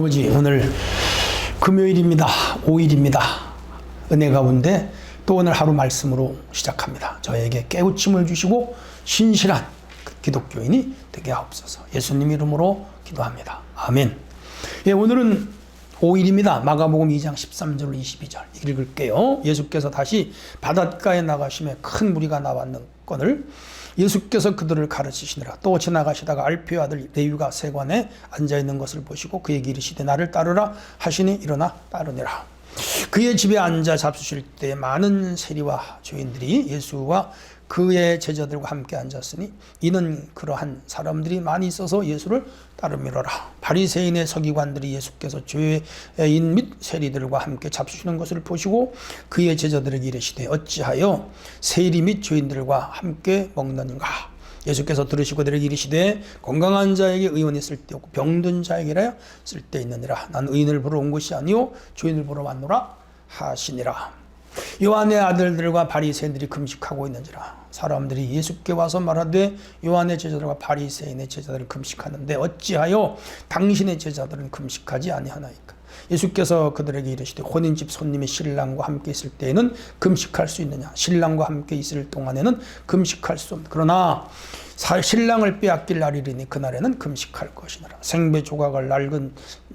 아버지 오늘 금요일입니다. 5일입니다. 은혜 가운데 또 오늘 하루 말씀으로 시작합니다. 저에게 깨우침을 주시고 신실한 그 기독교인이 되게 하옵소서. 예수님 이름으로 기도합니다. 아멘. 예, 오늘은 5일입니다. 마가복음 2장 13절 22절 읽을게요. 예수께서 다시 바닷가에 나가심에 큰 무리가 나왔는 건을 예수께서 그들을 가르치시니라 또 지나가시다가 알피의 아들 레위가 세관에 앉아 있는 것을 보시고 그에게 이르시되 나를 따르라 하시니 일어나 따르니라. 그의 집에 앉아 잡수실 때 많은 세리와 죄인들이 예수와 그의 제자들과 함께 앉았으니 이는 그러한 사람들이 많이 있어서 예수를 따르미로라. 바리새인의 서기관들이 예수께서 죄인 및 세리들과 함께 잡수시는 것을 보시고 그의 제자들에게 이르시되 어찌하여 세리 및 죄인들과 함께 먹느니가? 예수께서 들으시고 그들에게 이르시되 건강한 자에게 의원이 쓸데없고 병든 자에게라 쓸데있느니라. 난 의인을 보러 온 것이 아니요 죄인을 보러 왔노라 하시니라 요한의 아들들과 바리새인들이 금식하고 있는지라. 사람들이 예수께 와서 말하되 요한의 제자들과 바리새인의 제자들은 금식하는데 어찌하여 당신의 제자들은 금식하지 아니하나이까? 예수께서 그들에게 이르시되 혼인집 손님이 신랑과 함께 있을 때에는 금식할 수 있느냐? 신랑과 함께 있을 동안에는 금식할 수 없다 그러나 신랑을 빼앗길 날이리니 그날에는 금식할 것이니라. 생배 조각을 낡은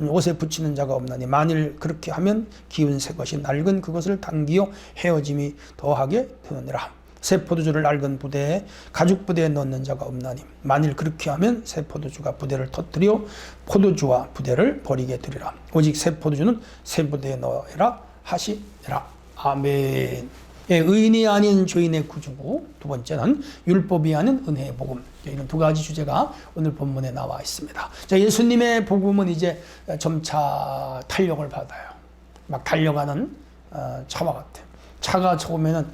옷에 붙이는 자가 없나니 만일 그렇게 하면 기운 새 것이 낡은 그것을 당기어 헤어짐이 더하게 되느니라. 새 포도주를 낡은 부대에 가죽 부대에 넣는 자가 없나니 만일 그렇게 하면 새 포도주가 부대를 터뜨려 포도주와 부대를 버리게 되리라. 오직 새 포도주는 새 부대에 넣어라 하시라. 아멘 예, 의인이 아닌 죄인의 구주고 두 번째는 율법이 아닌 은혜의 복음. 이런 두 가지 주제가 오늘 본문에 나와 있습니다. 자, 예수님의 복음은 이제 점차 탄력을 받아요. 막 달려가는 어, 차와 같아요. 차가 처음에는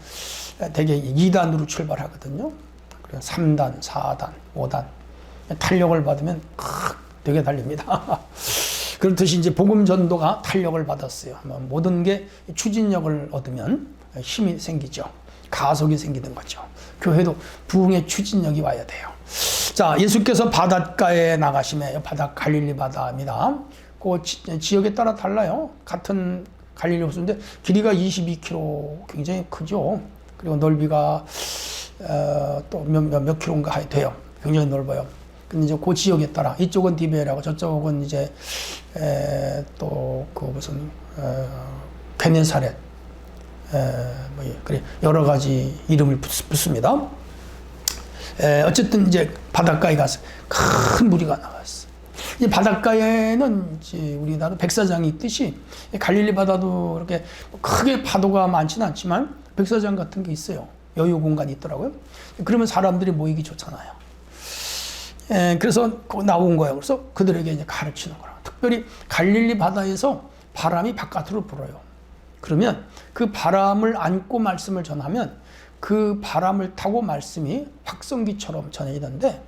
되게 2단으로 출발하거든요. 그래서 3단, 4단, 5단. 탄력을 받으면 되게 달립니다. 그렇듯이 이제 복음 전도가 탄력을 받았어요. 모든 게 추진력을 얻으면 힘이 생기죠. 가속이 생기는 거죠. 교회도 부흥의 추진력이 와야 돼요. 자, 예수께서 바닷가에 나가시면 바다 갈릴리 바다입니다. 그 지, 역에 따라 달라요. 같은 갈릴리 호수인데 길이가 22km 굉장히 크죠. 그리고 넓이가 어, 또몇 몇, 몇 킬로인가 돼요. 굉장히 넓어요. 근데 이제 그 지역에 따라 이쪽은 디베라고 저쪽은 이제 또 그 무슨 어, 케네사렛 뭐 예, 그래 여러 가지 이름을 붙습니다. 에, 어쨌든 이제 바닷가에 가서 큰 무리가 나왔어. 이 바닷가에는 이제 우리나라 백사장이 있듯이 갈릴리 바다도 이렇게 크게 파도가 많지는 않지만 백사장 같은 게 있어요. 여유 공간이 있더라고요. 그러면 사람들이 모이기 좋잖아요. 에, 그래서 나온 거예요. 그래서 그들에게 이제 가르치는 거라. 특별히 갈릴리 바다에서 바람이 바깥으로 불어요. 그러면 그 바람을 안고 말씀을 전하면 그 바람을 타고 말씀이 확성기처럼 전해지는데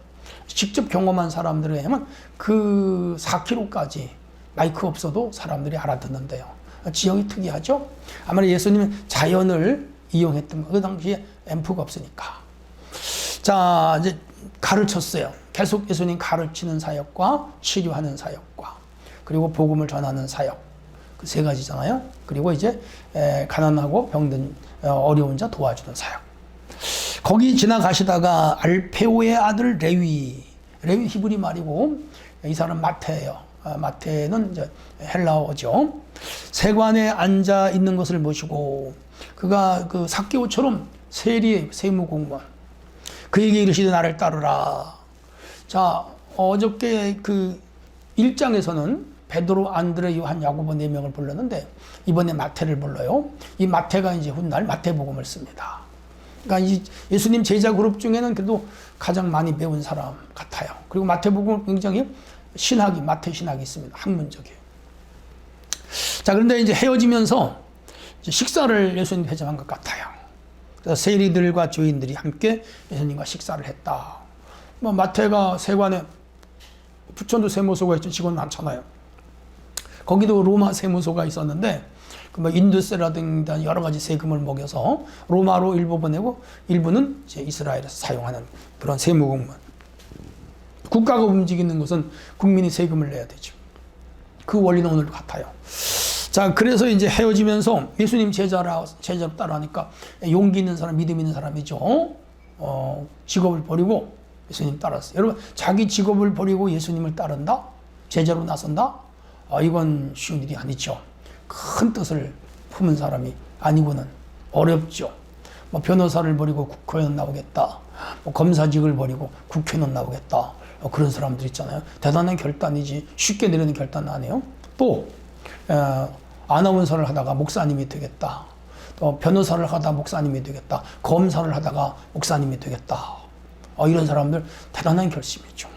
직접 경험한 사람들에 의하면 그 4km까지 마이크 없어도 사람들이 알아듣는데요. 지형이 특이하죠? 아마 예수님은 자연을 이용했던 거. 그 당시에 앰프가 없으니까. 자, 이제 가르쳤어요. 계속 예수님 가르치는 사역과 치료하는 사역과 그리고 복음을 전하는 사역. 세 가지잖아요. 그리고 이제 가난하고 병든 어, 어려운 자 도와주는 사역. 거기 지나가시다가 알페오의 아들 레위, 레위 히브리 말이고 이 사람 마태예요. 아, 마태는 이제 헬라어죠. 세관에 앉아 있는 것을 보시고 그가 그 사개오처럼 세리 세무 공무원 그에게 이르시되 나를 따르라. 자 어저께 그 1장에서는 베드로, 안드레, 요한, 야고보 네 명을 불렀는데 이번에 마태를 불러요. 이 마태가 이제 훗날 마태복음을 씁니다. 그러니까 이 예수님 제자 그룹 중에는 그래도 가장 많이 배운 사람 같아요. 그리고 마태복음 굉장히 신학이 마태 신학이 있습니다. 학문적이에요. 자 그런데 이제 헤어지면서 이제 식사를 예수님 회장한 것 같아요. 그래서 세리들과 죄인들이 함께 예수님과 식사를 했다. 뭐 마태가 세관에 부천도 세모소가 있죠. 직원 많잖아요. 거기도 로마 세무소가 있었는데 그뭐 인두세라든가 여러 가지 세금을 먹여서 로마로 일부 보내고 일부는 이제 이스라엘에서 사용하는 그런 세무공무원. 국가가 움직이는 것은 국민이 세금을 내야 되죠. 그 원리는 오늘도 같아요. 자, 그래서 이제 헤어지면서 예수님 제자라, 제자로 따라하니까 용기 있는 사람, 믿음 있는 사람이죠. 어, 직업을 버리고 예수님 따랐어요. 여러분, 자기 직업을 버리고 예수님을 따른다? 제자로 나선다? 아, 이건 쉬운 일이 아니죠. 큰 뜻을 품은 사람이 아니고는 어렵죠. 뭐 변호사를 버리고 국회의원 나오겠다. 뭐 검사직을 버리고 국회의원 나오겠다. 어, 그런 사람들 있잖아요. 대단한 결단이지 쉽게 내리는 결단 아니에요. 또 어, 아나운서를 하다가 목사님이 되겠다. 또 변호사를 하다 목사님이 되겠다. 검사를 하다가 목사님이 되겠다. 어, 이런 사람들 대단한 결심이죠.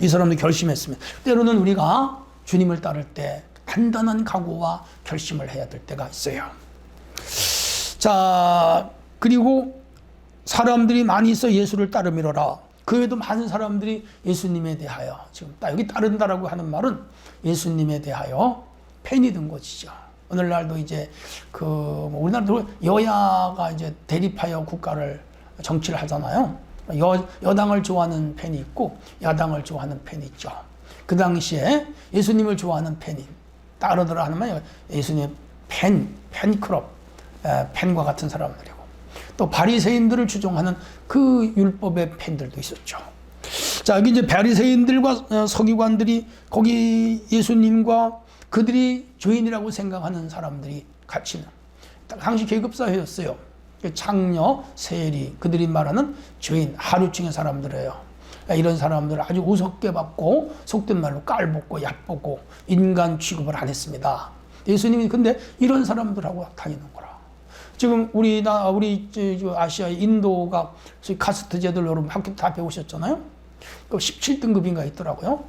이 사람들 결심했으면 때로는 우리가 주님을 따를 때 단단한 각오와 결심을 해야 될 때가 있어요. 자, 그리고 사람들이 많이 있어 예수를 따르미러라. 그 외에도 많은 사람들이 예수님에 대하여 지금 딱 여기 따른다라고 하는 말은 예수님에 대하여 팬이 된 것이죠. 오늘날도 이제 그뭐 우리나라도 여야가 이제 대립하여 국가를 정치를 하잖아요. 여, 여당을 좋아하는 팬이 있고 야당을 좋아하는 팬이 있죠. 그 당시에 예수님을 좋아하는 팬이 따르더라 하는 말 예수님의 팬, 팬클럽, 에, 팬과 같은 사람들이고 또 바리새인들을 추종하는 그 율법의 팬들도 있었죠. 자, 여기 이제 바리새인들과 어, 서기관들이 거기 예수님과 그들이 죄인이라고 생각하는 사람들이 같이 당시 계급 사회였어요. 장녀, 세리 그들이 말하는 죄인 하루층의 사람들이에요. 이런 사람들을 아주 우습게 받고 속된 말로 깔보고 얕보고 인간 취급을 안 했습니다. 예수님이 근데 이런 사람들하고 다니는 거라. 지금 우리 나 우리 아시아 인도가 카스트 제도를 여러분 학교 다 배우셨잖아요. 그 17등급인가 있더라고요.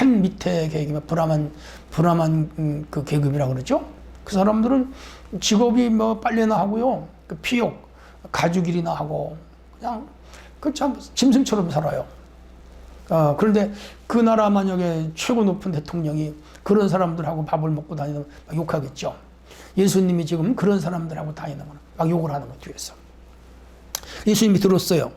맨 밑에 계급이면 브라만 브라만 음, 그 계급이라 그러죠. 그 사람들은 직업이 뭐 빨래나 하고요. 그 피욕, 가죽일이나 하고 그냥 그참 짐승처럼 살아요. 어, 그런데 그 나라 만약에 최고 높은 대통령이 그런 사람들하고 밥을 먹고 다니면 욕하겠죠. 예수님이 지금 그런 사람들하고 다니는 거는 막 욕을 하는 거 뒤에서. 예수님이 들었어요.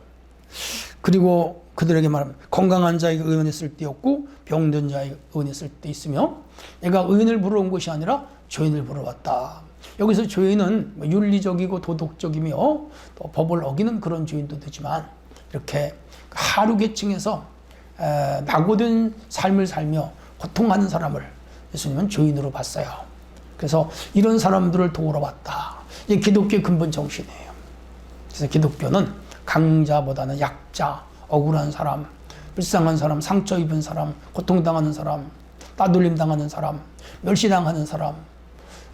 그리고 그들에게 말하면 건강한 자에게 의원이 있을 때 없고 병든 자에게 의원이 있을 때 있으며 내가 의인을 부러운 것이 아니라 죄인을 부러웠다. 여기서 죄인은 뭐 윤리적이고 도덕적이며 또 법을 어기는 그런 죄인도 되지만 이렇게 하루 계층에서 낙오된 삶을 살며 고통하는 사람을 예수님은 죄인으로 봤어요. 그래서 이런 사람들을 도우러 왔다. 이게 기독교의 근본 정신이에요. 그래서 기독교는 강자보다는 약자, 억울한 사람, 불쌍한 사람, 상처 입은 사람, 고통당하는 사람, 따돌림 당하는 사람, 멸시당하는 사람,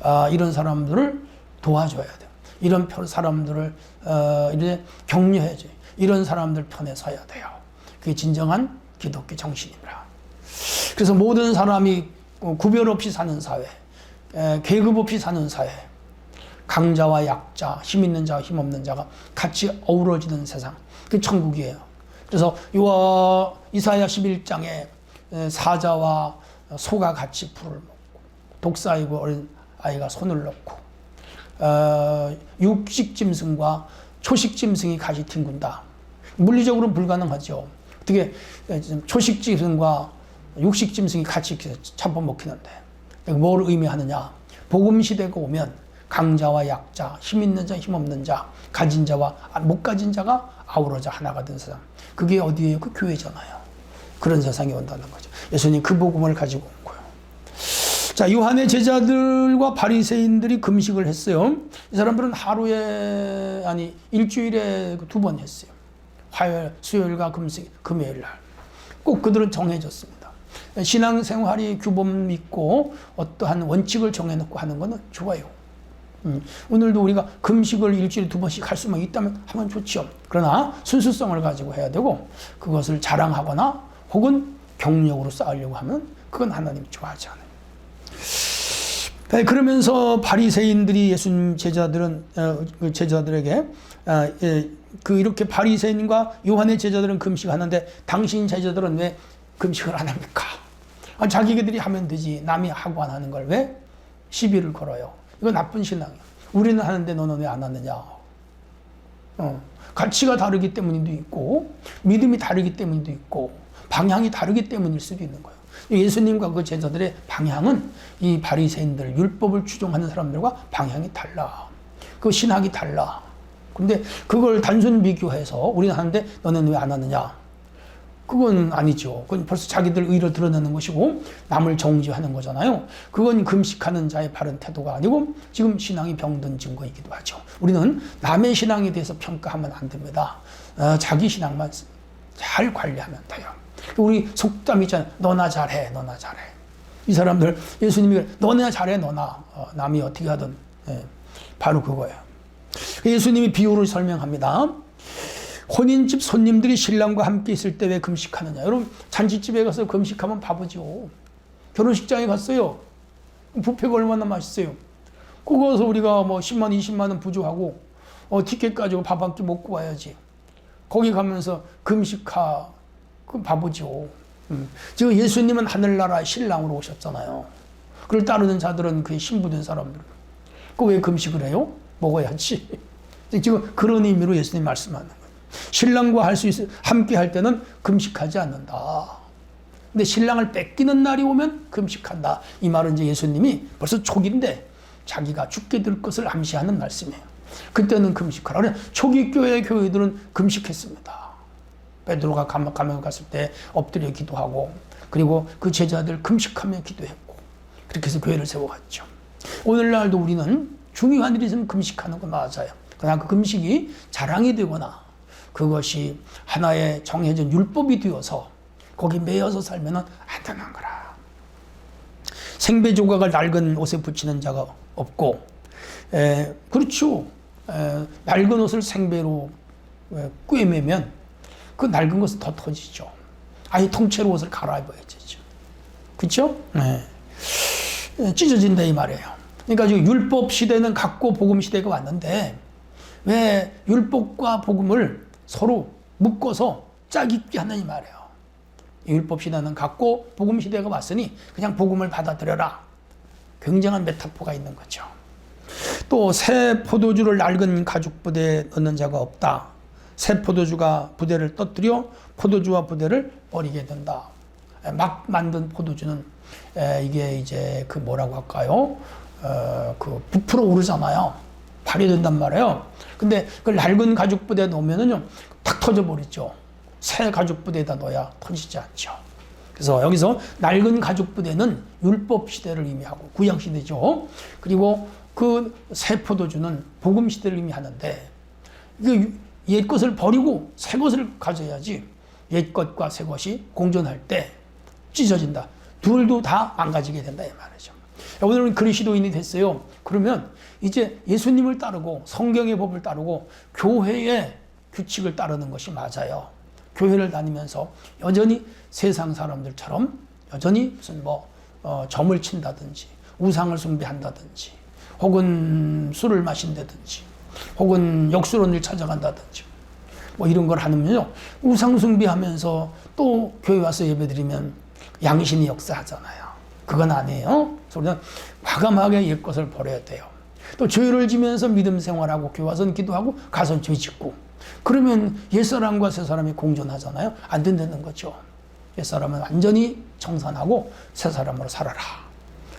아, 이런 사람들을 도와줘야 돼요. 이런 사람들을 어, 이제 격려해줘 이런 사람들 편에 서야 돼요. 그게 진정한 기독교 정신입니다. 그래서 모든 사람이 구별 없이 사는 사회, 에, 계급 없이 사는 사회, 강자와 약자, 힘 있는 자와 힘 없는 자가 같이 어우러지는 세상, 그 천국이에요. 그래서 요 이사야 11장에 사자와 소가 같이 풀을 먹고 독사이고 어린 아이가 손을 넣고 어, 육식 짐승과 초식 짐승이 같이 뒹군다. 물리적으로는 불가능하죠. 어떻게 초식 짐승과 육식 짐승이 같이 잡아 먹히는데 뭘 의미하느냐? 복음 시대가 오면 강자와 약자, 힘 있는 자, 힘 없는 자, 가진 자와 못 가진 자가 아우러져 하나가 된 세상. 그게 어디에요? 그 교회잖아요. 그런 세상이 온다는 거죠. 예수님 그 복음을 가지고 온 거예요. 자, 요한의 제자들과 바리새인들이 금식을 했어요. 이 사람들은 하루에 아니 일주일에 두 번 했어요. 화요일, 수요일과 금식, 금요일 날. 꼭 그들은 정해졌습니다. 신앙생활이 규범 있고 어떠한 원칙을 정해놓고 하는 것은 좋아요. 음, 오늘도 우리가 금식을 일주일에 두 번씩 할 수만 있다면 하면 좋죠. 그러나 순수성을 가지고 해야 되고 그것을 자랑하거나 혹은 경력으로 쌓으려고 하면 그건 하나님 좋아하지 않아요. 네, 그러면서 바리새인들이 예수님 제자들은 어, 그 제자들에게 아, 예, 그 이렇게 바리새인과 요한의 제자들은 금식하는데 당신 제자들은 왜 금식을 안 합니까? 아, 자기들이 하면 되지 남이 하고 안 하는 걸 왜 시비를 걸어요? 이거 나쁜 신앙이야. 우리는 하는데 너는 왜 안 하느냐? 어, 가치가 다르기 때문도 있고 믿음이 다르기 때문도 있고 방향이 다르기 때문일 수도 있는 거예요. 예수님과 그 제자들의 방향은 이 바리새인들 율법을 추종하는 사람들과 방향이 달라. 그 신학이 달라. 근데 그걸 단순 비교해서 우리는 하는데 너네는 왜 안 하느냐? 그건 아니죠. 그건 벌써 자기들 의를 드러내는 것이고 남을 정죄하는 거잖아요. 그건 금식하는 자의 바른 태도가 아니고 지금 신앙이 병든 증거이기도 하죠. 우리는 남의 신앙에 대해서 평가하면 안 됩니다. 어, 자기 신앙만 잘 관리하면 돼요. 우리 속담 있잖아요. 너나 잘해, 너나 잘해. 이 사람들 예수님이 너나 잘해, 너나 어, 남이 어떻게 하든 예, 바로 그거예요. 예수님이 비유를 설명합니다. 혼인집 손님들이 신랑과 함께 있을 때 왜 금식하느냐? 여러분 잔치집에 가서 금식하면 바보죠. 결혼식장에 갔어요. 뷔페가 얼마나 맛있어요. 그거서 우리가 뭐 10만, 20만 원 부족하고 어, 티켓 가지고 밥 한 끼 먹고 와야지. 거기 가면서 금식하 그 바보죠. 음. 지금 예수님은 하늘나라 신랑으로 오셨잖아요. 그를 따르는 자들은 그 신부된 사람들. 그 왜 금식을 해요? 먹어야지. 지금 그런 의미로 예수님 말씀하는 거예요. 신랑과 할 수 있어 함께 할 때는 금식하지 않는다. 근데 신랑을 뺏기는 날이 오면 금식한다. 이 말은 이제 예수님이 벌써 초기인데 자기가 죽게 될 것을 암시하는 말씀이에요. 그때는 금식하라. 초기 교회 교회들은 금식했습니다. 베드로가 감옥 감옥에 갔을 때 엎드려 기도하고 그리고 그 제자들 금식하며 기도했고 그렇게 해서 교회를 세워갔죠. 오늘날도 우리는 중요한 일이 있으면 금식하는 거 맞아요. 그러나 그 금식이 자랑이 되거나 그것이 하나의 정해진 율법이 되어서 거기 매여서 살면 안 되는 거라. 생배 조각을 낡은 옷에 붙이는 자가 없고, 에, 그렇죠. 에, 낡은 옷을 생배로 에, 꿰매면 그 낡은 것은 더 터지죠. 아예 통째로 옷을 갈아입어야 되죠. 그렇죠? 네. 에, 찢어진다 이 말이에요. 그러니까 지금 율법 시대는 갖고 복음 시대가 왔는데 왜 율법과 복음을 서로 묶어서 짝입게 하는 이 말이에요. 율법 시대는 갖고 복음 시대가 왔으니 그냥 복음을 받아들여라. 굉장한 메타포가 있는 거죠. 또 새 포도주를 낡은 가죽 부대에 넣는 자가 없다. 새 포도주가 부대를 떠뜨려 포도주와 부대를 버리게 된다. 막 만든 포도주는 이게 이제 그 뭐라고 할까요? 어, 그 부풀어 오르잖아요. 발휘된단 말이에요. 근데 그 낡은 가죽 부대에 넣으면은요, 탁 터져 버리죠. 새 가죽 부대에다 넣어야 터지지 않죠. 그래서 여기서 낡은 가죽 부대는 율법 시대를 의미하고 구약 시대죠. 그리고 그 새 포도주는 복음 시대를 의미하는데 그옛 것을 버리고 새 것을 가져야지 옛 것과 새 것이 공존할 때 찢어진다. 둘도 다 망가지게 된다 이 말이죠. 오늘은 그리스도인이 됐어요. 그러면 이제 예수님을 따르고 성경의 법을 따르고 교회의 규칙을 따르는 것이 맞아요. 교회를 다니면서 여전히 세상 사람들처럼 여전히 무슨 뭐 어, 점을 친다든지 우상을 숭배한다든지 혹은 술을 마신다든지 혹은 역수론을 찾아간다든지 뭐 이런 걸 하면요 우상 숭배하면서 또 교회 와서 예배드리면 양신이 역사하잖아요. 그건 아니에요. 그래서 우리는 과감하게 옛 것을 버려야 돼요. 또 죄를 지면서 믿음 생활하고 와서 기도하고 가서 죄 짓고 그러면 옛사람과 새사람이 공존하잖아요. 안 된다는 거죠. 옛사람은 완전히 청산하고 새사람으로 살아라.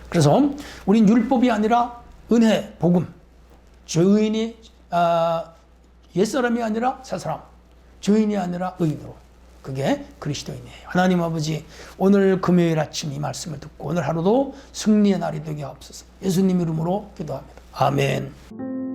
그래서 우린 율법이 아니라 은혜, 복음. 죄인이 아, 옛사람이 아니라 새사람. 죄인이 아니라 의인으로. 그게 그리스도인이에요. 하나님 아버지, 오늘 금요일 아침 이 말씀을 듣고 오늘 하루도 승리의 날이 되게 하옵소서. 예수님 이름으로 기도합니다. 아멘.